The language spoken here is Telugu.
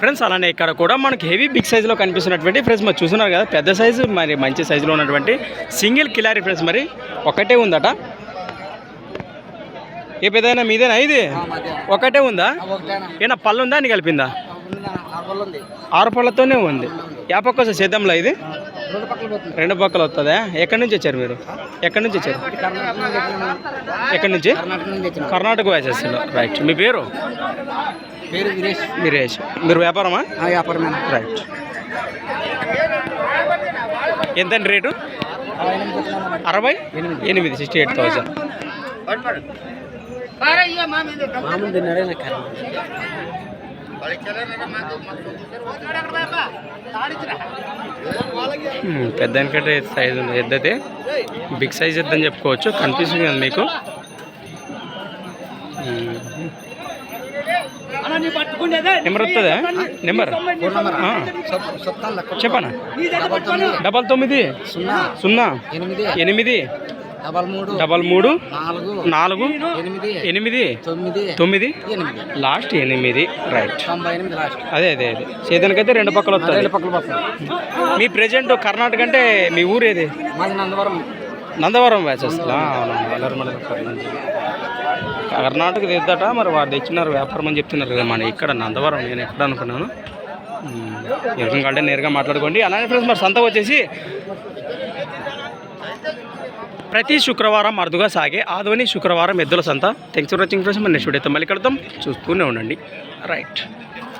ఫ్రెండ్స్ అలానే ఇక్కడ కూడా మనకి హెవీ బిగ్ సైజులో కనిపిస్తున్నటువంటి ఫ్రెండ్స్ మరి చూస్తున్నారు కదా పెద్ద సైజు మరి మంచి సైజులో ఉన్నటువంటి సింగిల్ కిలారీ ఫ్రెండ్స్ మరి ఒకటే ఉందట. ఏ పెద్దయినా మీదేనా ఇది? ఒకటే ఉందా? ఏనా పళ్ళు ఉందా అని కలిపిందా? ఆరు పళ్ళతోనే ఉంది. యా పక్క వస్తుంది సేద్యంలో ఇది? రెండు పక్కల పోతుంది. రెండు పక్కలు వస్తుందా? ఎక్కడి నుంచి వచ్చారు మీరు? ఎక్కడి నుంచి వచ్చారు. ఎక్కడి నుంచి? కర్ణాటక నుంచి తెచ్చినాం కర్ణాటక వేసేస్తున్నారు రైట్ మీ పేరు? పేరు వీరేష్. మీరేష్ మీరు వ్యాపారమా? ఆ వ్యాపారమే. రైట్ ఎంతండి రేటు? అరవై? ఎనిమిది సిక్స్టీ ఎయిట్ థౌజండ్ మామూలు తిన్నాడే నాకు కర్మ. పెద్ద కంటే సైజ్ ఉంది. ఎద్దతే? బిగ్ సైజ్ ఎద్దని చెప్పుకోవచ్చు. కనిపిస్తుంది కదా మీకు. నెంబర్ వస్తుందా? నెంబర్. చెప్పనా? డబల్ తొమ్మిది. సున్నా. ఎనిమిది. డబల్ మూడు డబల్ మూడు నాలుగు నాలుగు ఎనిమిది తొమ్మిది లాస్ట్ ఎనిమిది రైట్. అదే అదే అదే. చేతనికైతే రెండు పక్కల వస్తుంది రెండు పక్కల పోతుంది మీ ప్రెజెంట్ కర్ణాటక అంటే మీ ఊరు ఏది మాది నందవరం. నందవరం వస్తుందా కర్ణాటక తెద్దట మరి వాడు తెచ్చినారు వ్యాపారం అని చెప్తున్నారు కదా మన ఇక్కడ నందవరం నేను ఎక్కడ అనుకున్నాను? ఎవరికంటే కంటే నేరుగా మాట్లాడుకోండి. అలానే ఫ్రెండ్స్ మరి సంత వచ్చేసి ప్రతి శుక్రవారం అరుదుగా సాగే ఆదవని శుక్రవారం ఎద్దుల సంత. థ్యాంక్స్ ఫర్ వాచింగ్ ఫ్రెండ్స్ మన నెక్స్ట్ వీడియోతో మళ్ళీ కడతాం చూస్తూనే ఉండండి. రైట్